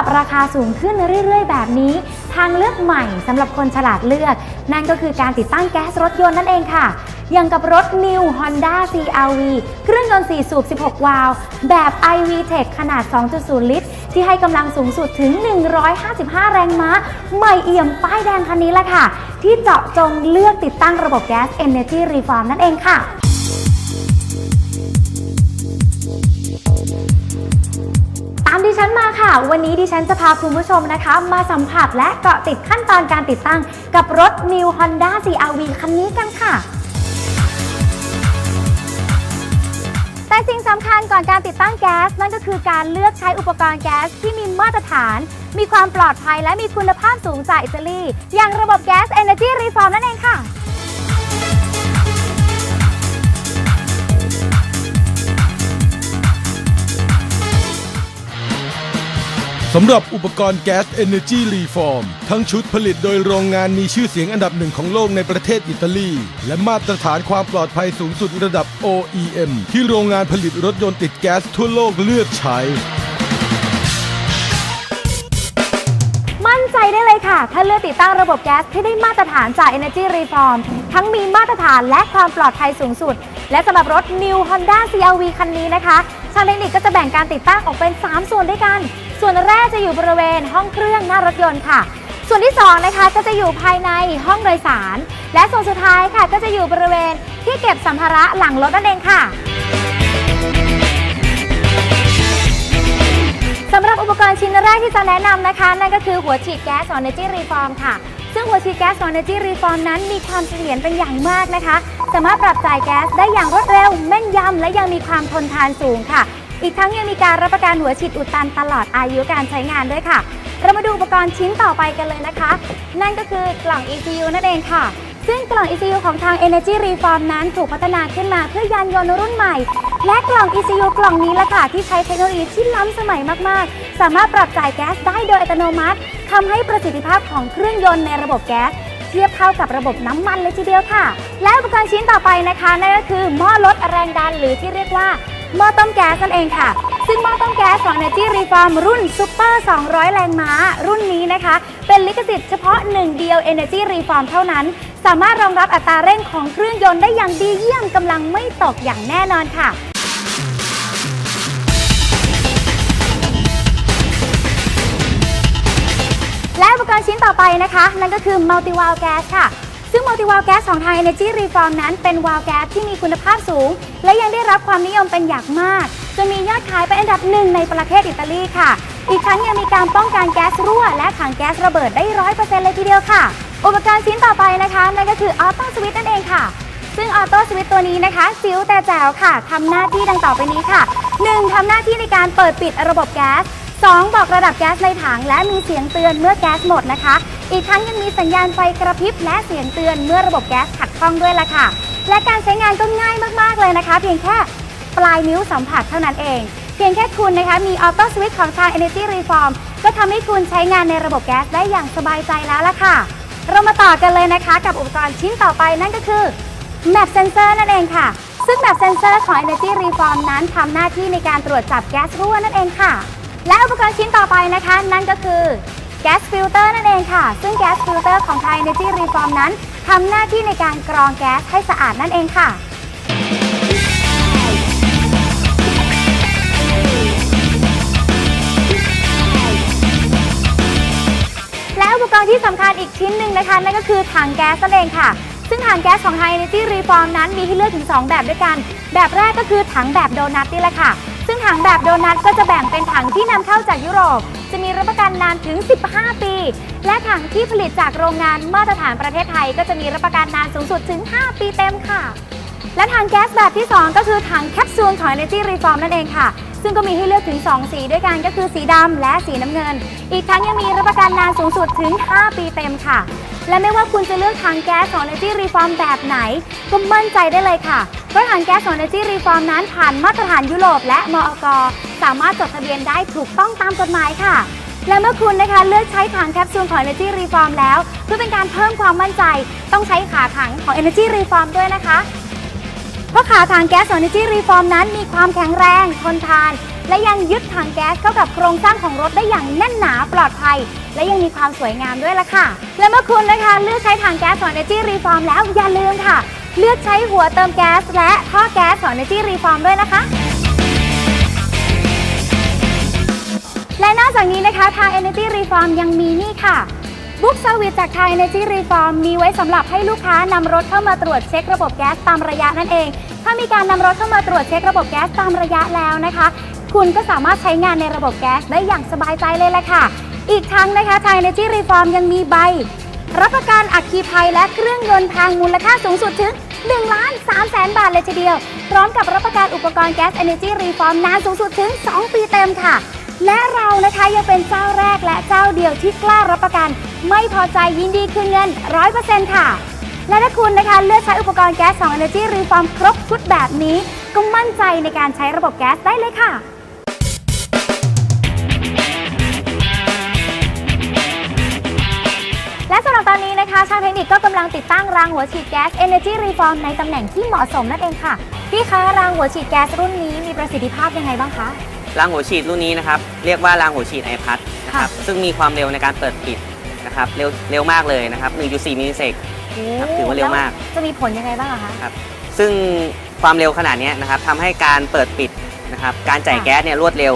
รับราคาสูงขึ้นเรื่อย ๆ แบบนี้ ทางเลือกใหม่สำหรับคนฉลาดเลือก นั่นก็คือการติดตั้งแก๊สรถยนต์นั่นเองค่ะ อย่างกับรถ New Honda CRV เครื่องยนต์ 4 สูบ 16 วาล์วแบบ i-VTEC ขนาด 2.0 ลิตร ที่ให้กำลังสูงสุดถึง 155 แรงม้า ใหม่เอี่ยมป้ายแดงคันนี้แหละค่ะ ที่เจาะจงเลือกติดตั้งระบบแก๊ส Energy Reform นั่นเองค่ะ วันนี้ดิฉันจะพาคุณผู้ชมนะคะ มาสัมผัสและเกาะติดขั้นตอนการติดตั้งกับรถ New Honda CRV คันนี้กันค่ะ แต่สิ่งสำคัญก่อนการติดตั้งแก๊ส นั่นก็คือการเลือกใช้อุปกรณ์แก๊สที่มีมาตรฐาน มีความปลอดภัยและมีคุณภาพสูงจากอิตาลี อย่างระบบแก๊ส Energy Reform นั่นเองค่ะ สำหรับอุปกรณ์แก๊ส Energy Reform ทั้งชุดผลิตโดยโรงงานมีชื่อเสียงอันดับหนึ่งของโลกในประเทศอิตาลี และมาตรฐานความปลอดภัยสูงสุดระดับ OEM ที่โรงงานผลิตรถยนต์ติดแก๊สทั่วโลกเลือกใช้ มั่นใจได้เลยค่ะ ถ้าเลือกติดตั้งระบบแก๊สที่ได้มาตรฐานจาก Energy Reform ทั้งมีมาตรฐานและความปลอดภัยสูงสุด และสำหรับรถ New Honda CRV คันนี้นะคะ ทางเทคนิคก็จะแบ่งการติดตั้งออกเป็น 3 ส่วนด้วยกัน ส่วนแรกจะอยู่บริเวณห้องเครื่องหน้ารถยนต์ค่ะ ส่วนที่2นะคะก็จะอยู่ภายในห้องโดยสาร และส่วนสุดท้ายค่ะก็จะอยู่บริเวณที่เก็บสัมภาระหลังรถนั่นเองค่ะสำหรับอุปกรณ์ชิ้นแรกที่จะแนะนำนะคะ นั่นก็คือหัวฉีดแก๊สของ Energy Reform ค่ะ ซึ่งหัวฉีดแก๊สของ Energy Reform นั้นมีความเสถียรเป็นอย่างมากนะคะ สามารถปรับจ่ายแก๊สได้อย่างรวดเร็ว แม่นยำและยังมีความทนทานสูงค่ะ อีกทั้งยังมีการรับประกันหัวฉีดอุดตันตลอดอายุการใช้งานด้วยค่ะ เรามาดูอุปกรณ์ชิ้นต่อไปกันเลยนะคะ นั่นก็คือกล่อง ECU นั่นเองค่ะซึ่งกล่อง ECU ของทาง Energy Reform นั้นถูกพัฒนาขึ้นมาเพื่อยานยนต์รุ่นใหม่ และกล่อง ECU กล่องนี้ละค่ะ ที่ใช้เทคโนโลยีที่ล้ำสมัยมาก ๆ สามารถปรับจ่ายแก๊สได้โดยอัตโนมัติทำให้ประสิทธิภาพของเครื่องยนต์ในระบบแก๊ส เทียบเท่ากับระบบน้ำมันเลยทีเดียวค่ะ และอุปกรณ์ชิ้นต่อไปนะคะนั่นก็คือหม้อลดแรงดันหรือที่เรียกว่าหม้อต้มแก๊สนั่นเองค่ะ ซึ่งหม้อต้มแก๊สของ Energy Reform รุ่น Super 200 แรงม้า รุ่นนี้นะคะ เป็นลิขสิทธิ์เฉพาะหนึ่งเดียว Energy Reform เท่านั้น สามารถรองรับอัตราเร่งของเครื่องยนต์ได้อย่างดีเยี่ยมกำลังไม่ตกอย่างแน่นอนค่ะ ชิ้นต่อไปนะคะ นั่นก็คือ Multi Valve Gas ค่ะ ซึ่ง Multi Valve Gas ของทาง Energy Reform นั้นเป็นวาล์วแก๊สที่มีคุณภาพสูง และยังได้รับความนิยมเป็นอย่างมากจนมียอดขายเป็นอันดับหนึ่งในประเทศอิตาลีค่ะ อีกทั้งยังมีการป้องกันแก๊สรั่ว และถังแก๊สระเบิดได้ร้อยเปอร์เซ็นต์เลยทีเดียวค่ะ อุปกรณ์ชิ้นต่อไปนะคะนั่นก็คือ Auto Switch นั่นเองค่ะ ซึ่งออโต้สวิตตัวนี้นะคะซิวแต่แจ๋วค่ะทำหน้าที่ดังต่อไปนี้ค่ะ 1. ทำหน้าที่ในการเปิดปิดระบบแก๊ส 2. บอกระดับแก๊สในถังและมีเสียงเตือนเมื่อแก๊สหมดนะคะ อีกทั้งยังมีสัญญาณไฟกระพริบและเสียงเตือนเมื่อระบบแก๊สขัดข้องด้วยล่ะค่ะ และการใช้งานก็ง่ายมากๆเลยนะคะ เพียงแค่ปลายนิ้วสัมผัสเท่านั้นเอง เพียงแค่คุณนะคะมีออโต้สวิตช์ของทาง Energy Reform ก็ทำให้คุณใช้งานในระบบแก๊สได้อย่างสบายใจแล้วล่ะค่ะ เรามาต่อกันเลยนะคะกับอุปกรณ์ชิ้นต่อไปนั่นก็คือ Map Sensor นั่นเองค่ะ ซึ่ง Map Sensor ของ Energy Reform นั้นทำหน้าที่ในการตรวจจับแก๊สรั่วนั่นเองค่ะ และอุปกรณ์ชิ้นต่อไปนะคะ นั่นก็คือ Gas Filter นั่นเองค่ะ ซึ่ง Gas Filter ของไทย Energy Reform นั้นทำหน้าที่ในการกรองแก๊สให้สะอาดนั่นเองค่ะและอุปกรณ์ที่สำคัญอีกชิ้นหนึ่งนะคะนั่นก็คือถังแก๊สนั่นเองค่ะ ซึ่งถังแก๊สของไทย Energy Reform นั้นมีให้เลือกถึง 2 แบบด้วยกัน แบบแรกก็คือถังแบบโดนัทนี่แหละค่ะ ซึ่งถังแบบโดนัทก็จะแบ่งเป็นถังที่นำเข้าจากยุโรป จะมีรับประกันนานถึง 15 ปี และถังที่ผลิตจากโรงงานมาตรฐานประเทศไทย ก็จะมีรับประกันนานสูงสุดถึง 5 ปีเต็มค่ะ และถังแก๊สแบบที่ 2 ก็คือถังแคปซูลของ Energy Reform นั่นเองค่ะ ซึ่งก็มีให้เลือกถึง 2 สีด้วยกันก็คือสีดำและสีน้ำเงิน อีกทั้งยังมีรับประกันนานสูงสุดถึง 5 ปีเต็มค่ะ และไม่ว่าคุณจะเลือกถังแก๊สของ Energy Reform แบบไหน ก็มั่นใจได้เลยค่ะเพราะถังแก๊สของ Energy Reform นั้นผ่านมาตรฐานยุโรปและมอกสามารถจดทะเบียนได้ถูกต้องตามกฎหมายค่ะและเมื่อคุณนะคะเลือกใช้ถังแคปซูลของ Energy Reform แล้ว เพื่อเป็นการเพิ่มความมั่นใจ ต้องใช้ขาถังของ Energy Reform ด้วยนะคะ เพราะขาถังแก๊สของ Energy Reform นั้นมีความแข็งแรงทนทาน และยังยึดถังแก๊สเข้ากับโครงสร้างของรถได้อย่างแน่นหนาปลอดภัย และยังมีความสวยงามด้วยล่ะค่ะ และเมื่อคุณนะคะเลือกใช้ถังแก๊สของ Energy Reform แล้วอย่าลืมค่ะ เลือกใช้หัวเติมแก๊สและท่อแก๊สของ Energy Reform ด้วยนะคะและนอกจากนี้นะคะทาง Energy Reform ยังมีนี่ค่ะ บุ๊กเซอร์วิสจากไทาง Energy Reform มีไว้สำหรับให้ลูกค้านำรถเข้ามาตรวจเช็คระบบแก๊สตามระยะนั่นเอง ถ้ามีการนำรถเข้ามาตรวจเช็คระบบแก๊สตามระยะแล้วนะคะ คุณก็สามารถใช้งานในระบบแก๊สได้อย่างสบายใจเลยแหละค่ะ อีกทั้งนะคะไทาง Energy Reform ยังมีใบ รับประกันอัคคีภัยและเครื่องยนต์ทางมูลค่าสูงสุดถึง1ล้าน3แสนบาทเลยทีเดียว พร้อมกับรับประกันอุปกรณ์แก๊ส Energy Reform นานสูงสุดถึง 2 ปีเต็มค่ะ และเรานะคะยังเป็นเจ้าแรกและเจ้าเดียวที่กล้ารับประกัน ไม่พอใจยินดีคืนเงิน 100%ค่ะ และถ้าคุณนะคะเลือกใช้อุปกรณ์แก๊สของ Energy Reform ครบชุดแบบนี้ ก็มั่นใจในการใช้ระบบแก๊สได้เลยค่ะและสำหรับตอนนี้นะคะช่างเทคนิคก็กำลังติดตั้งรางหัวฉีดแก๊ส Energy Reform ในตำแหน่งที่เหมาะสมนั่นเองค่ะ พี่คะรางหัวฉีดแก๊สรุ่นนี้มีประสิทธิภาพยังไงบ้างคะ รางหัวฉีดรุ่นนี้นะครับ เรียกว่ารางหัวฉีดไอพัดนะครับค่ะซึ่งมีความเร็วในการเปิดปิดนะครับเร็วเร็วมากเลยนะครับ 1.4 มิลลิเซกครับถือว่าเร็วมากแล้จะมีผลยังไงบ้างอะคะครับซึ่งความเร็วขนาดเนี้ยนะครับทำให้การเปิดปิดนะครับการจ่ายค่ะแก๊สเนี่ยรวดเร็ว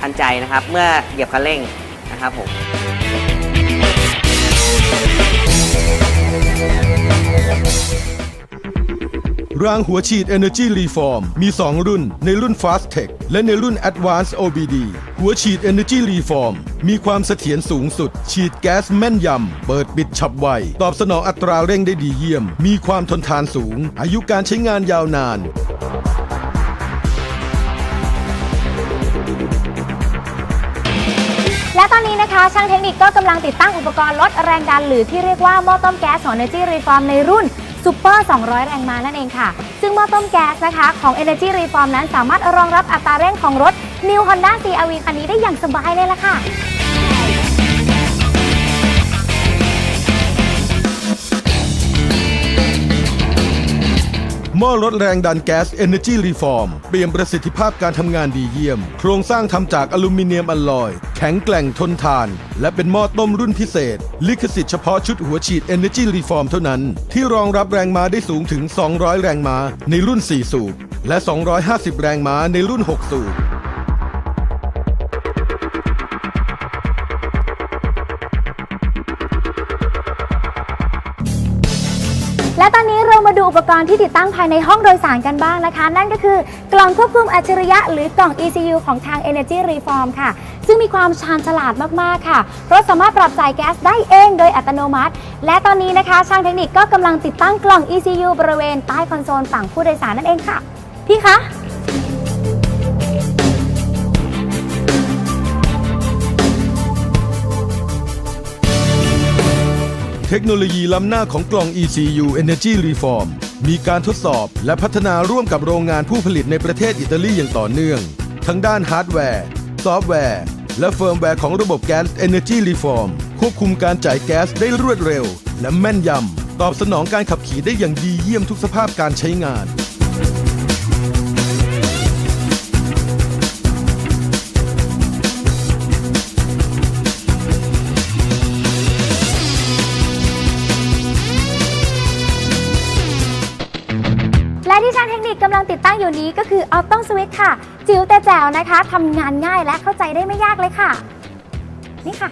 ทันใจนะครับ เมื่อเหยียบคันเร่งนะครับผมรางหัวฉีด Energy Reform มี 2 รุ่น ในรุ่น Fast Tech และในรุ่น Advanced OBD หัวฉีด Energy Reform มีความเสถียรสูงสุด ฉีดแก๊สแม่นยำ เปิดปิดฉับไว ตอบสนองอัตราเร่งได้ดีเยี่ยม มีความทนทานสูง อายุการใช้งานยาวนาน และตอนนี้นะคะ ช่างเทคนิคก็กำลังติดตั้งอุปกรณ์ลดแรงดันหรือที่เรียกว่าหม้อต้มแก๊สของ Energy Reform ในรุ่น Super 200 แรงม้านั่นเองค่ะ ซึ่งหม้อต้มแก๊สนะคะของ Energy Reform นั้นสามารถรองรับอัตราเร่งของรถ New Honda CR-V คันนี้ได้อย่างสบายเลยล่ะค่ะ หม้อลดแรงดันแก๊ส Energy Reform เปลี่ยนประสิทธิภาพการทำงานดีเยี่ยม โครงสร้างทำจากอลูมิเนียมอลลอย แข็งแกร่งทนทาน และเป็นหม้อต้มรุ่นพิเศษ ลิขสิทธิ์เฉพาะชุดหัวฉีด Energy Reform เท่านั้น ที่รองรับแรงม้าได้สูงถึง 200 แรงม้าในรุ่น 4 สูบ และ 250 แรงม้าในรุ่น 6 สูบ อุปกรณ์ที่ติดตั้งภายในห้องโดยสารกันบ้างนะคะ นั่นก็คือกล่องควบคุมอัจฉริยะหรือกล่อง ECU ของทาง Energy Reform ค่ะ ซึ่งมีความชาญฉลาดมาก ๆ ค่ะ รถสามารถปรับจ่ายแก๊สได้เองโดยอัตโนมัติ และตอนนี้นะคะ ช่างเทคนิคก็กำลังติดตั้งกล่อง ECU บริเวณใต้คอนโซลฝั่งผู้โดยสารนั่นเองค่ะ พี่คะเทคโนโลยีล้ำหน้าของกล่อง ECU Energy Reform มีการทดสอบและพัฒนาร่วมกับโรงงานผู้ผลิตในประเทศอิตาลีอย่างต่อเนื่อง ทั้งด้านฮาร์ดแวร์ ซอฟต์แวร์ และเฟิร์มแวร์ของระบบแก๊ส Energy Reform ควบคุมการจ่ายแก๊สได้รวดเร็ว และแม่นยำ ตอบสนองการขับขี่ได้อย่างดีเยี่ยมทุกสภาพการใช้งาน ติดตั้งอยู่นี้ก็คือออโต้สวิตช์ค่ะ จิ๋วแต่แจ๋วนะคะทำงานง่ายและเข้าใจได้ไม่ยากเลยค่ะ นี่ค่ะ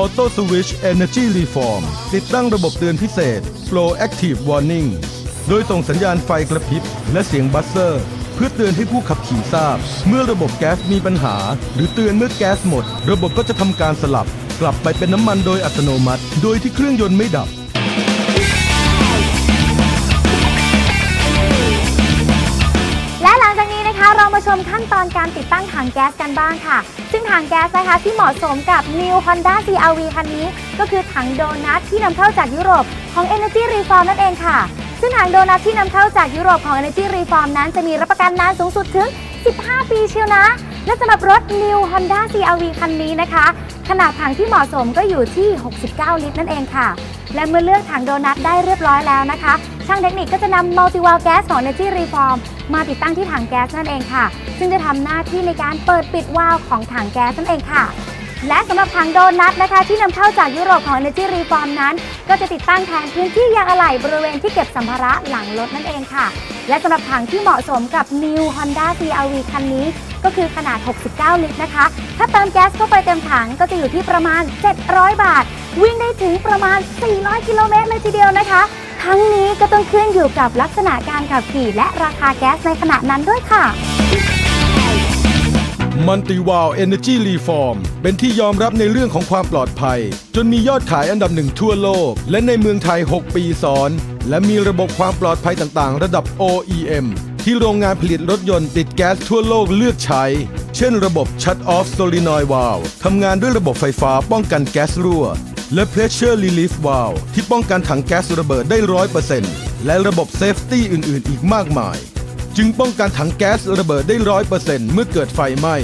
Auto Switch Energy Reform ติดตั้งระบบเตือนพิเศษ Flow Active Warning โดยส่งสัญญาณไฟกระพริบ และเสียงบัสเซอร์ เพื่อเตือนให้ผู้ขับขี่ทราบ เมื่อระบบแก๊สมีปัญหา หรือเตือนเมื่อแก๊สหมด ระบบก็จะทำการสลับ กลับไปเป็นน้ำมันโดยอัตโนมัติ โดยที่เครื่องยนต์ไม่ดับ และหลังจากนี้นะคะเรามาชมขั้นตอนการติดตั้งถังแก๊สกันบ้างค่ะ ซึ่งถังแก๊สนะคะที่เหมาะสมกับ New Honda CR-V คันนี้ ก็คือถังโดนัทที่นำเข้าจากยุโรปของ Energy Reform นั่นเองค่ะ ซึ่งถังโดนัทที่นำเข้าจากยุโรปของ Energy Reform นั้นจะมีรับประกันนานสูงสุดถึง 15 ปีเชียวนะ และสำหรับรถ New Honda CRV คันนี้นะคะ ขนาดถังที่เหมาะสมก็อยู่ที่ 69 ลิตรนั่นเองค่ะ และเมื่อเลือกถังโดนัทได้เรียบร้อยแล้วนะคะ ช่างเทคนิคก็จะนำ Multi-Wall Gas ของ Energy Reform มาติดตั้งที่ถังแก๊สนั่นเองค่ะ ซึ่งจะทำหน้าที่ในการเปิดปิดวาล์วของถังแก๊สนั่นเองค่ะ และสำหรับถังโดนัทนะคะ ที่นำเข้าจากยุโรปของ Energy Reform นั้น ก็จะติดตั้งแทนพื้นที่ยางอะไหล่บริเวณที่เก็บสัมภาระหลังรถนั่นเองค่ะ และสำหรับถังที่เหมาะสมกับ New Honda CRV คันนี้ ก็คือขนาด 69 ลิตรนะคะ ถ้าเติมแก๊สเข้าไปเต็มถังก็จะอยู่ที่ประมาณ 700 บาท วิ่งได้ถึงประมาณ 400 กิโลเมตรเลยทีเดียวนะคะ ทั้งนี้ก็ต้องขึ้นอยู่กับลักษณะการขับขี่และราคาแก๊สในขณะนั้นด้วยค่ะ มันติวาล Energy Reform เป็นที่ยอมรับในเรื่องของความปลอดภัย จนมียอดขายอันดับหนึ่งทั่วโลก และในเมืองไทย 6 ปีซ้อน และมีระบบความปลอดภัยต่างๆ ระดับ OEM ที่โรงงานผลิตรถยนต์ติดแก๊สทั่วโลกเลือกใช้ เช่นระบบ Shut Off Solenoid Valve ทำงานด้วยระบบไฟฟ้าป้องกันแก๊สรั่ว และ Pressure Relief Valve ที่ป้องกันถังแก๊สระเบิดได้100%และระบบ Safety อื่น ๆ อีกมากมาย จึงป้องกันถังแก๊สระเบิดได้ร้อยเปอร์เซ็นต์เมื่อเกิดไฟไหม้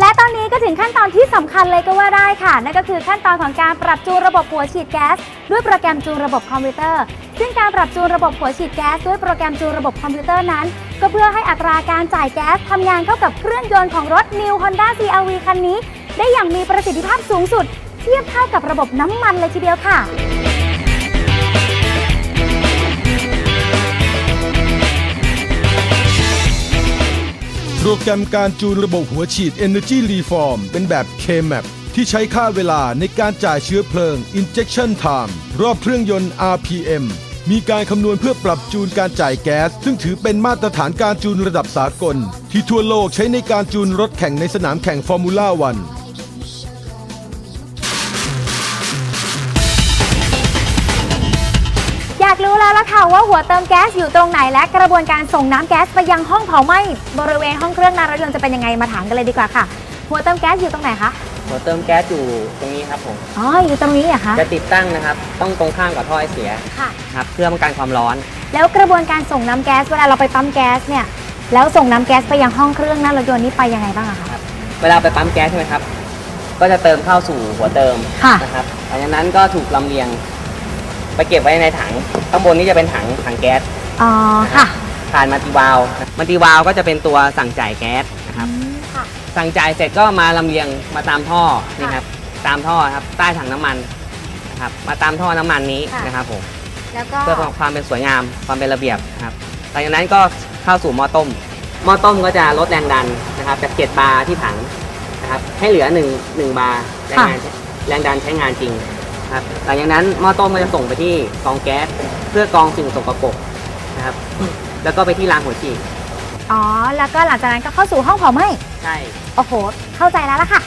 และตอนนี้ก็ถึงขั้นตอนที่สำคัญเลยก็ว่าได้ค่ะ นั่นก็คือขั้นตอนของการปรับจูนระบบหัวฉีดแก๊ส ด้วยโปรแกรมจูนระบบคอมพิวเตอร์ ซึ่งการปรับจูนระบบหัวฉีดแก๊สด้วยโปรแกรมจูนระบบคอมพิวเตอร์นั้น ก็เพื่อให้อัตราการจ่ายแก๊สทำงานเข้ากับเครื่องยนต์ของรถ New Honda CRV คันนี้ ได้อย่างมีประสิทธิภาพสูงสุด เทียบเท่ากับระบบน้ำมันเลยทีเดียวค่ะ โปรแกรมการจูนระบบหัวฉีด Energy Reform เป็นแบบ K-MAP ที่ใช้ค่าเวลาในการจ่ายเชื้อเพลิง Injection Time รอบเครื่องยนต์ RPM มีการคำนวณเพื่อปรับจูนการจ่ายแก๊ส ซึ่งถือเป็นมาตรฐานการจูนระดับสากล ที่ทั่วโลกใช้ในการจูนรถแข่งในสนามแข่งฟอร์มูล่าวัน รู้แล้วล่ะค่ะว่าหัวเติมแก๊สอยู่ตรงไหนและกระบวนการส่งน้ำแก๊สไปยังห้องเผาไหม้บริเวณห้องเครื่องหนารถยนต์จะเป็นยังไงมาถามกันเลยดีกว่าค่ะ หัวเติมแก๊สอยู่ตรงไหนคะ หัวเติมแก๊สอยู่ตรงนี้ครับผม อ๋อ อยู่ตรงนี้เหรอคะ จะติดตั้งนะครับ ต้องตรงข้ามกับท่อไอเสียค่ะ ครับเพื่อป้องกันความร้อน แล้วกระบวนการส่งน้ำแก๊สเวลาเราไปปั๊มแก๊สเนี่ย แล้วส่งน้ำแก๊สไปยังห้องเครื่องหน้ารถยนต์นี่ไปยังไงบ้างอะคะ เวลาไปปั๊มแก๊สใช่ไหมครับ ก็จะเติมเข้าสู่หัวเติมค่ะ นะครับหลังจากนั้นก็ถูกลำเลียง ไปเก็บไว้ในถังข้างบนนี้จะเป็นถังถังแก๊สอ๋อค่ะผ่านมัลติวาลมัลติวาลก็จะเป็นตัวสั่งจ่ายแก๊สนะครับอืมค่ะ สั่งจ่ายเสร็จก็มาลำเลียงมาตามท่อนี่ครับตามท่อครับใต้ถังน้ำมันนะครับมาตามท่อน้ำมันนี้ค่ะ นะครับผมแล้วก็เพื่อความเป็นสวยงามความเป็นระเบียบนะครับหลังจากนั้นก็เข้าสู่หม้อต้มหม้อต้มก็จะลดแรงดันนะครับจาก7บาร์ที่ถังนะครับให้เหลือ1 1บาร์แรงงานแรงดันใช้งานจริงนะ ครับหลังจากนั้นหม้อต้มก็จะส่งไปที่กองแก๊สเพื่อกรองสิ่งสกปรกนะครับแล้วก็ไปที่รางหัวฉีดอ๋อ แล้วก็หลังจากนั้นก็เข้าสู่ห้องเผาไหม้ใช่ โอ้โห เข้าใจแล้วล่ะค่ะ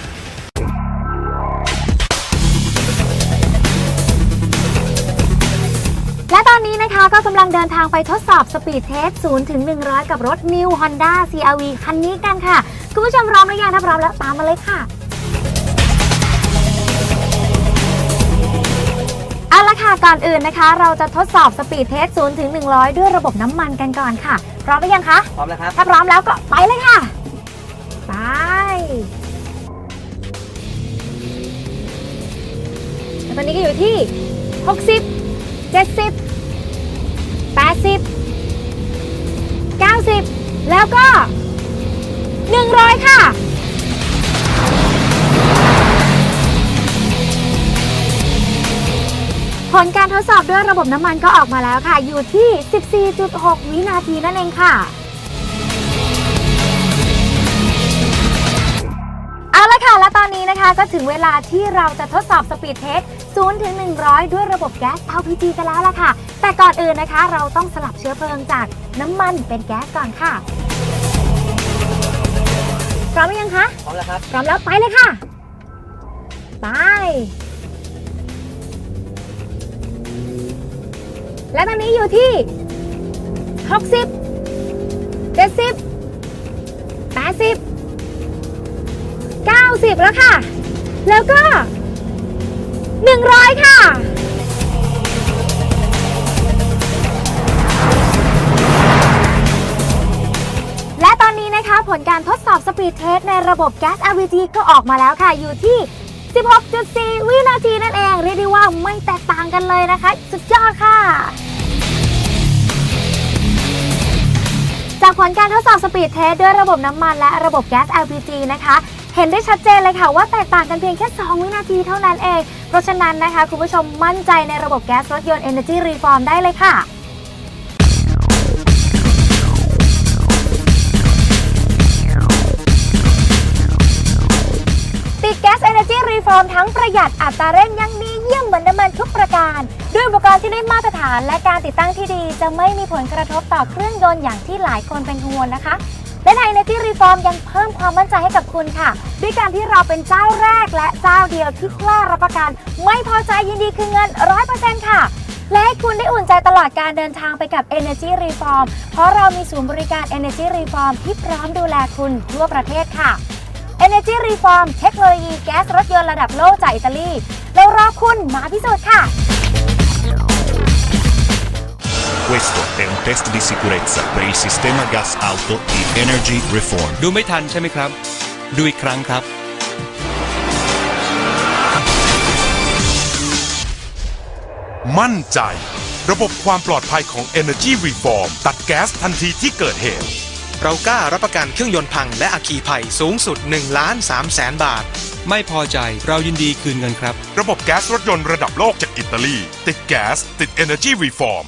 และตอนนี้นะคะก็กำลังเดินทางไปทดสอบสปีดเทส0ถึง100 กับรถ New Honda CRV คันนี้กันค่ะ คุณผู้ชมพร้อมหรือยังถ้าพร้อมแล้วตามมาเลยค่ะ เอาละค่ะก่อนอื่นนะคะ เราจะทดสอบสปีดเทส0ถึง 100 ด้วยระบบน้ำมันกันก่อนค่ะ พร้อมหรือยังคะ พร้อมแล้วครับ ถ้าพร้อมแล้วก็ไปเลยค่ะ ไปแล้วตอนนี้ก็อยู่ที่ 60 70 80 90 แล้วก็ 100 ค่ะ ลการทดสอบด้วยระบบน้ำมันก็ออกมาแล้วค่ะ อยู่ที่ 14.6 วินาทีนั่นเองค่ะเอาละค่ะ และตอนนี้นะคะก็ถึงเวลาที่เราจะทดสอบสปีดเทส0ถึง 100 ด้วยระบบแก๊ส LPG กันแล้วล่ะค่ะ แต่ก่อนอื่นนะคะ เราต้องสลับเชื้อเพลิงจากน้ำมันเป็นแก๊สก่อนค่ะ พร้อมหรือยังคะ พร้อมแล้วครับ พร้อมแล้วไปเลยค่ะ ไป และตอนนี้อยู่ที่ 60 70 80 90 แล้วค่ะ แล้วก็ 100 ค่ะและตอนนี้นะคะผลการทดสอบสปีดเทสในระบบแก๊ส LPG ก็ออกมาแล้วค่ะ อยู่ที่ 16.4 วินาทีนั่นเองเรียกได้ว่าไม่แตกต่างกันเลยนะคะ สุดยอดค่ะ จากผลการทดสอบสปีดเทสด้วยระบบน้ำมันและระบบแก๊ส LPG นะคะ เห็นได้ชัดเจนเลยค่ะว่าแตกต่างกันเพียงแค่ 2 วินาทีเท่านั้นเอง เพราะฉะนั้นนะคะ คุณผู้ชมมั่นใจในระบบแก๊สรถยนต์ Energy Reform ได้เลยค่ะ ติดแก๊ส Energy Reform ทั้งประหยัดอัตราเร่งยังดีเยี่ยมเหมือนน้ำมันทุกประการ ด้วยอุปกรณ์ที่ได้มาตรฐานและการติดตั้งที่ดี จะไม่มีผลกระทบต่อเครื่องยนต์อย่างที่หลายคนเป็นกังวลนะคะ และใน Energy Reform ยังเพิ่มความมั่นใจให้กับคุณค่ะ ด้วยการที่เราเป็นเจ้าแรกและเจ้าเดียวที่กล้ารับประกัน ไม่พอใจยินดีคืนเงิน 100%ค่ะและให้คุณได้อุ่นใจตลอดการเดินทางไปกับ Energy Reform เพราะเรามีศูนย์บริการ Energy Reform ที่พร้อมดูแลคุณทั่วประเทศค่ะ Energy Reform เทคโนโลยีแก๊สรถยนต์ระดับโลกจากอิตาลีเรารอคุณมาพิสูจน์ค่ะ Questo è un test di sicurezza per il sistema gas auto di Energy Reform. ดูไม่ทันใช่ไหมครับ ดูอีกครั้งครับ มั่นใจ ระบบความปลอดภัยของ Energy Reform ตัดแก๊สทันทีที่เกิดเหตุ เรากล้ารับประกันเครื่องยนต์พังและอัคคีภัยสูงสุด1ล้าน3แสนบาท ไม่พอใจเรายินดีคืนเงินครับ ระบบแก๊สรถยนต์ระดับโลกจากอิตาลี ติดแก๊สติด Energy Reform